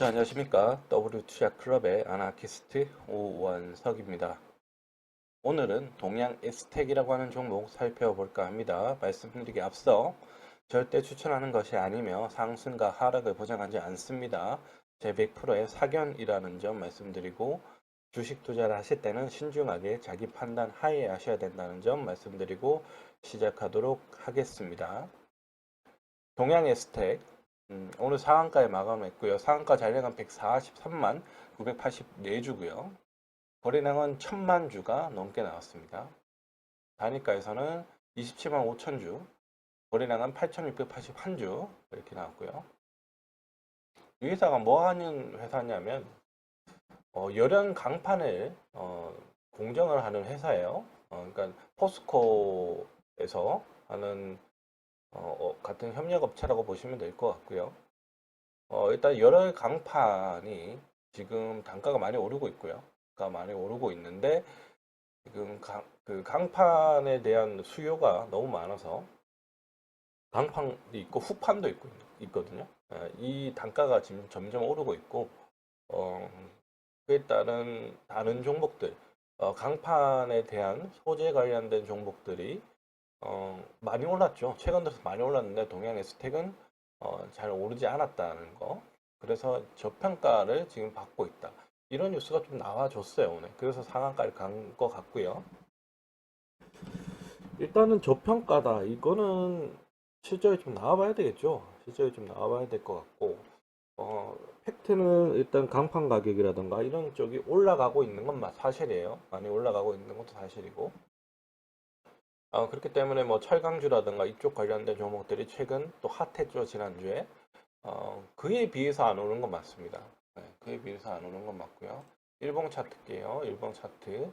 자, 안녕하십니까. W투자 클럽의 아나키스트 오원석입니다. 오늘은 동양 에스텍이라고 하는 종목 살펴볼까 합니다. 말씀드리기 앞서 절대 추천하는 것이 아니며 상승과 하락을 보장하지 않습니다. 제 100%의 사견이라는 점 말씀드리고 주식 투자를 하실 때는 신중하게 자기 판단 하에 하셔야 된다는 점 말씀드리고 시작하도록 하겠습니다. 동양 에스텍 음, 오늘 상한가에 마감했고요. 상한가 잔량은 143만 984주고요. 거래량은 1000만 주가 넘게 나왔습니다. 단위가에서는 27만 5천 주, 거래량은 8681주 이렇게 나왔고요. 이 회사가 뭐 하는 회사냐면 어, 열연 강판을 어, 공정을 하는 회사예요. 어, 그러니까 포스코에서 하는 어, 어, 같은 협력업체라고 보시면 될 것 같고요. 어, 일단 여러 강판이 지금 단가가 많이 오르고 있고요. 단가가 많이 오르고 있는데 지금 강, 그 강판에 대한 수요가 너무 많아서 강판도 있고 후판도 있고 있거든요. 예, 이 단가가 지금 점점 오르고 있고 어, 그에 따른 다른 종목들 어, 강판에 대한 소재 관련된 종목들이 어, 많이 올랐죠. 최근 들어서 많이 올랐는데 동양 에스텍은 어, 잘 오르지 않았다는 거. 그래서 저평가를 지금 받고 있다. 이런 뉴스가 좀 나와줬어요, 오늘. 그래서 상한가를 간 것 같고요. 일단은 저평가다. 이거는 실적이 좀 나와봐야 되겠죠. 실적이 좀 나와봐야 될 것 같고, 어, 팩트는 일단 강판 가격이라던가 이런 쪽이 올라가고 있는 건 마- 사실이에요. 많이 올라가고 있는 것도 사실이고, 어, 그렇기 때문에 뭐 철강주라든가 이쪽 관련된 종목들이 최근 또 핫했죠, 지난주에. 어, 그에 비해서 안 오는 건 맞습니다. 네, 그에 비해서 안 오는 건 맞고요. 일봉 차트게요. 일봉 차트.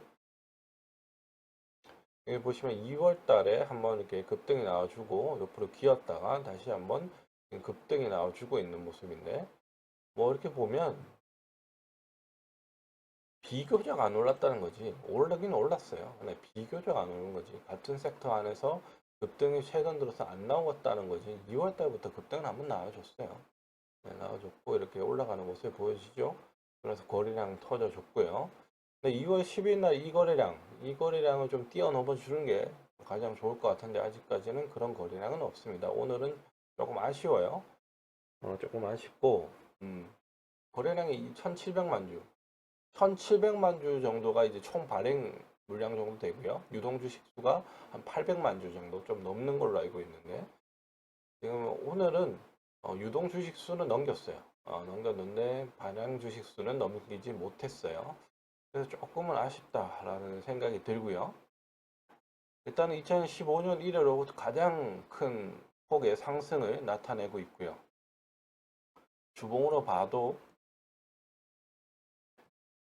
여기 보시면 2월 달에 한번 이렇게 급등이 나와주고 옆으로 기었다가 다시 한번 급등이 나와주고 있는 모습인데 뭐 이렇게 보면 비교적 안 올랐다는 거지. 올라긴 올랐어요. 근데 비교적 안 오는 거지. 같은 섹터 안에서 급등이 최근 들어서 안 나왔다는 거지. 2월 달부터 급등은 한번 나와줬어요. 네, 나와줬고 이렇게 올라가는 모습이 보여지죠. 그래서 거래량 터져줬고요. 근데 2월 10일 날 이 거래량, 이 거래량을 좀 뛰어넘어 주는 게 가장 좋을 것 같은데 아직까지는 그런 거래량은 없습니다. 오늘은 조금 아쉬워요. 어, 조금 아쉽고, 음, 거래량이 2,700만 주. 1,700만 주 정도가 이제 총 발행 물량 정도 되고요. 유동 주식 수가 한 800만 주 정도 좀 넘는 걸로 알고 있는데 지금 오늘은 어, 유동 주식 수는 넘겼어요. 어, 넘겼는데 발행 주식 수는 넘기지 못했어요. 그래서 조금은 아쉽다라는 생각이 들고요. 일단은 2015년 이래로 가장 큰 폭의 상승을 나타내고 있고요. 주봉으로 봐도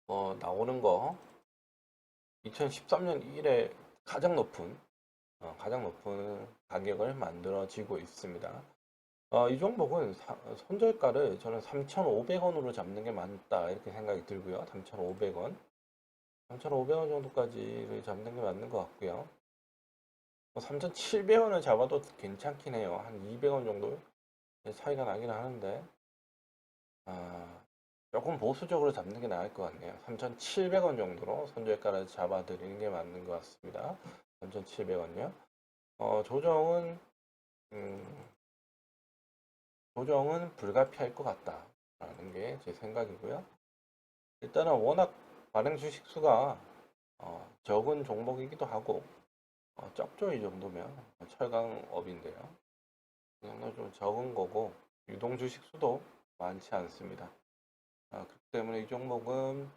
어, 나오는 거 2013년 1에 가장 높은 어, 가장 높은 가격을 만들어지고 있습니다. 어, 이 종목은 사- 손절가를 저는 3,500원으로 잡는 게 맞다 이렇게 생각이 들고요. 3,500원, 3,500원 정도까지를 잡는 게 맞는 것 같고요. 3,700원을 잡아도 괜찮긴 해요. 한 200원 정도 차이가 나긴 하는데 아, 조금 보수적으로 잡는 게 나을 것 같네요. 3,700원 정도로 손절가를 잡아드리는 게 맞는 것 같습니다. 3,700원요. 어, 조정은, 음, 조정은 불가피할 것 같다라는 게 제 생각이고요. 일단은 워낙 발행 주식 수가 어, 적은 종목이기도 하고, 어, 적죠, 이 정도면. 철강업인데요. 이 정도 좀 적은 거고, 유동 주식 수도 많지 않습니다. 아, 그렇기 때문에 이 종목은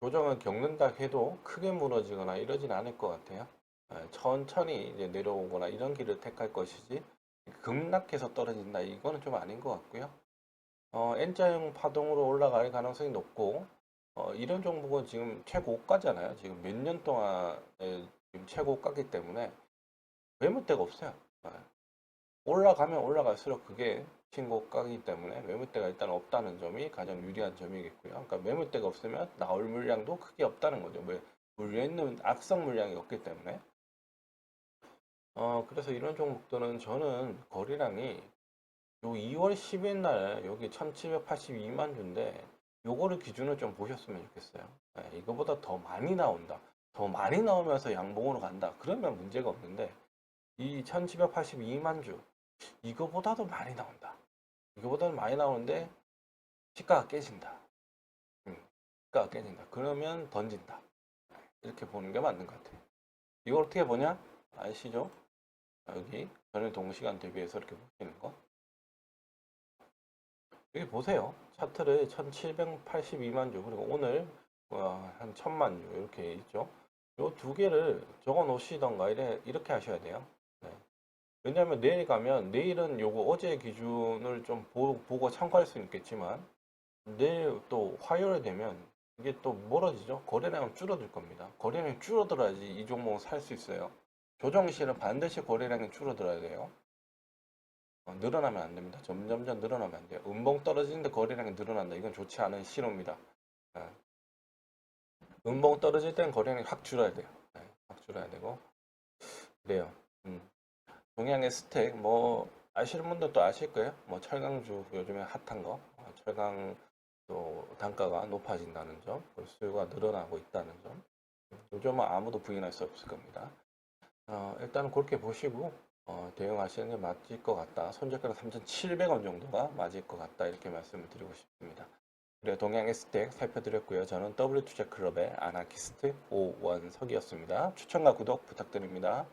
조정을 겪는다 해도 크게 무너지거나 이러진 않을 것 같아요. 아, 천천히 이제 내려오거나 이런 길을 택할 것이지 급락해서 떨어진다 이거는 좀 아닌 것 같고요. 어, N자형 파동으로 올라갈 가능성이 높고 어, 이런 종목은 지금 최고가잖아요. 지금 몇 년 동안에 지금 최고가기 때문에 매물대가 없어요. 아, 올라가면 올라갈수록 그게 신고가이기 때문에 매물대가 일단 없다는 점이 가장 유리한 점이겠고요. 그러니까 매물대가 없으면 나올 물량도 크게 없다는 거죠. 왜 물려 있는 악성 물량이 없기 때문에. 어, 그래서 이런 종목들은 저는 거래량이 요 2월 10일 날 여기 1782만 주인데 요거를 기준으로 좀 보셨으면 좋겠어요. 예, 이거보다 더 많이 나온다. 더 많이 나오면서 양봉으로 간다. 그러면 문제가 없는데 이 1782만 주 이거보다도 많이 나온다. 이거보다도 많이 나오는데 시가가 깨진다. 음, 시가가 깨진다. 그러면 던진다. 이렇게 보는 게 맞는 것 같아요. 이걸 어떻게 보냐? 아시죠? 여기 전일 동시간 대비해서 이렇게 보시는 거. 여기 보세요. 차트를 1782만 주 그리고 오늘 어, 한 1000만 주 이렇게 있죠. 요 두 개를 적어 놓으시던가 이렇게 하셔야 돼요. 네. 왜냐하면 내일 가면 내일은 요거 어제 기준을 좀 보, 보고 참고할 수 있겠지만 내일 또 화요일 되면 이게 또 멀어지죠. 거래량은 줄어들 겁니다. 거래량이 줄어들어야지 이 종목을 살 수 있어요. 조정 시에는 반드시 거래량이 줄어들어야 돼요. 어, 늘어나면 안 됩니다. 점점점 늘어나면 안 돼요. 음봉 떨어지는데 거래량이 늘어난다. 이건 좋지 않은 신호입니다. 예. 음봉 떨어질 땐 거래량이 확 줄어야 돼요. 예, 확 줄어야 되고 그래요. 음. 동양의 스택 뭐 아시는 분들도 아실 거예요. 뭐 철강주 요즘에 핫한 거 어, 철강 또 단가가 높아진다는 점, 수요가 늘어나고 있다는 점. 요즘은 아무도 부인할 수 없을 겁니다. 어, 일단은 그렇게 보시고 어, 대응하시는 게 맞을 것 같다. 손절가는 3,700원 정도가 맞을 것 같다. 이렇게 말씀을 드리고 싶습니다. 그리고 동양의 스택 살펴드렸고요. 저는 W투자클럽의 아나키스트 오원석이었습니다. 추천과 구독 부탁드립니다.